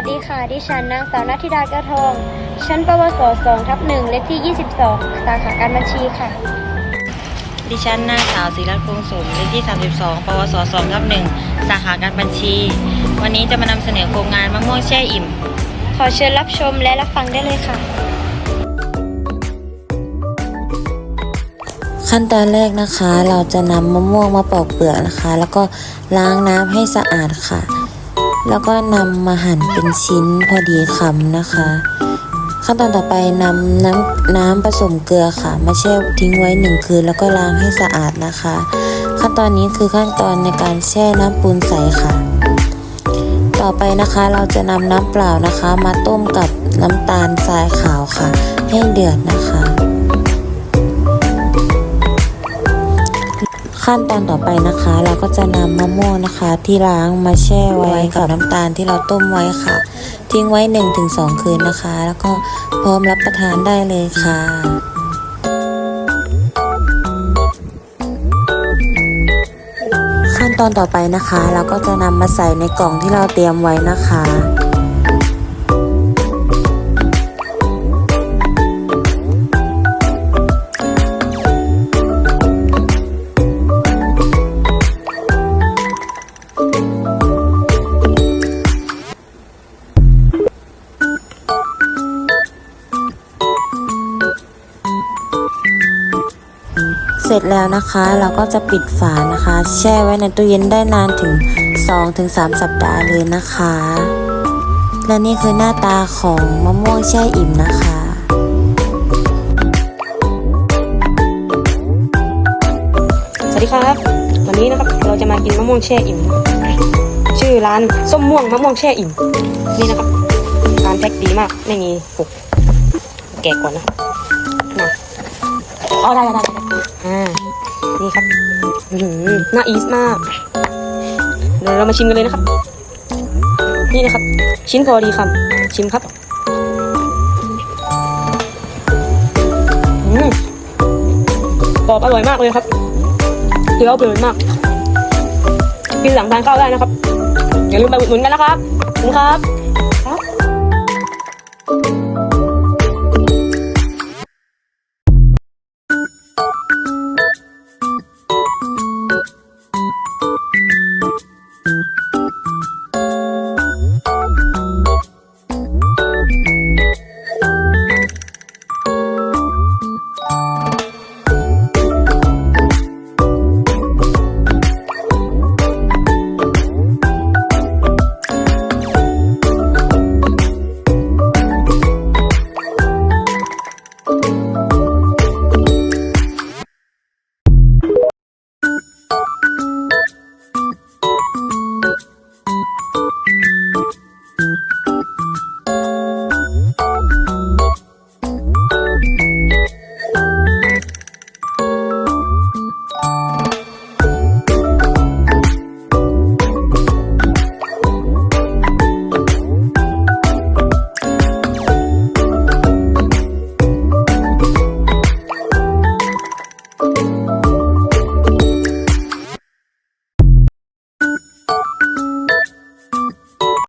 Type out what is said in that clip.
วัสดีค่ะ ดิฉันนางสาวนัทธิดากระทอง ชั้นปวส2ทับ1เลขที่ 22 สาขาการบัญชีค่ะ ดิฉันนางสาวศิรัตน์คงสมเลขที่ 32 ปวส2ทับ1สาขาการบัญชี วันนี้จะมานำเสนอโครงงานมะม่วงแช่อิ่ม ขอเชิญรับชมและรับฟังได้เลยค่ะ ขั้นตอนแรกนะคะ เราจะนำมะม่วงมาปอกเปลือกนะคะ แล้วก็ล้างน้ำให้สะอาดค่ะ แล้วก็นำมาหั่นเป็นชิ้นพอดีคำนะคะ ขั้นตอนต่อไปนำน้ำน้ำผสมเกลือค่ะ มาแช่ทิ้งไว้หนึ่งคืน แล้วก็ล้างให้สะอาดนะคะ ขั้นตอนนี้คือขั้นตอนในการแช่น้ำปูนใสค่ะ ต่อไปนะคะเราจะนำน้ำเปล่านะคะ มาต้มกับน้ำตาลทรายขาวค่ะ ให้เดือดนะคะ ขั้นตอนต่อไปนะคะ เราก็จะนำมะม่วงนะคะ ที่ล้างมาแช่ไว้กับน้ำตาลที่เราต้มไว้ค่ะ ทิ้งไว้ 1-2 คืนนะคะ แล้วก็พร้อมรับประทานได้เลยค่ะขั้นตอนต่อไปนะคะ เราก็จะนำมาใส่ในกล่องที่เราเตรียมไว้นะคะ เสร็จแล้วนะคะ เราก็จะปิดฝานะคะ แช่ไว้ในตู้เย็นได้นานถึง 2-3 สัปดาห์เลยนะคะ และนี่คือหน้าตาของมะม่วงแช่อิ่มนะคะสวัสดีครับ วันนี้นะครับเราจะมากินมะม่วงแช่อิ่ม ชื่อร้านส้มม่วงมะม่วงแช่อิ่ม นี่นะครับร้านแพ็คดีมากไม่มีหกแกะก่อนนะมา อ๋อได้ได้ได้อ่านี่ครับอื้อหือน่าอีสมากเดี๋ยวเรามาชิมกันเลยนะครับ นี่นะครับ ชิ้นพอดีคำชิมครับอืมกรอบอร่อยมากเลยครับเคี้ยวเพลินมากกินหลังทานข้าวได้นะครับ อย่าลืมไปอุดหนุนกันนะครับขอบคุณครับครับ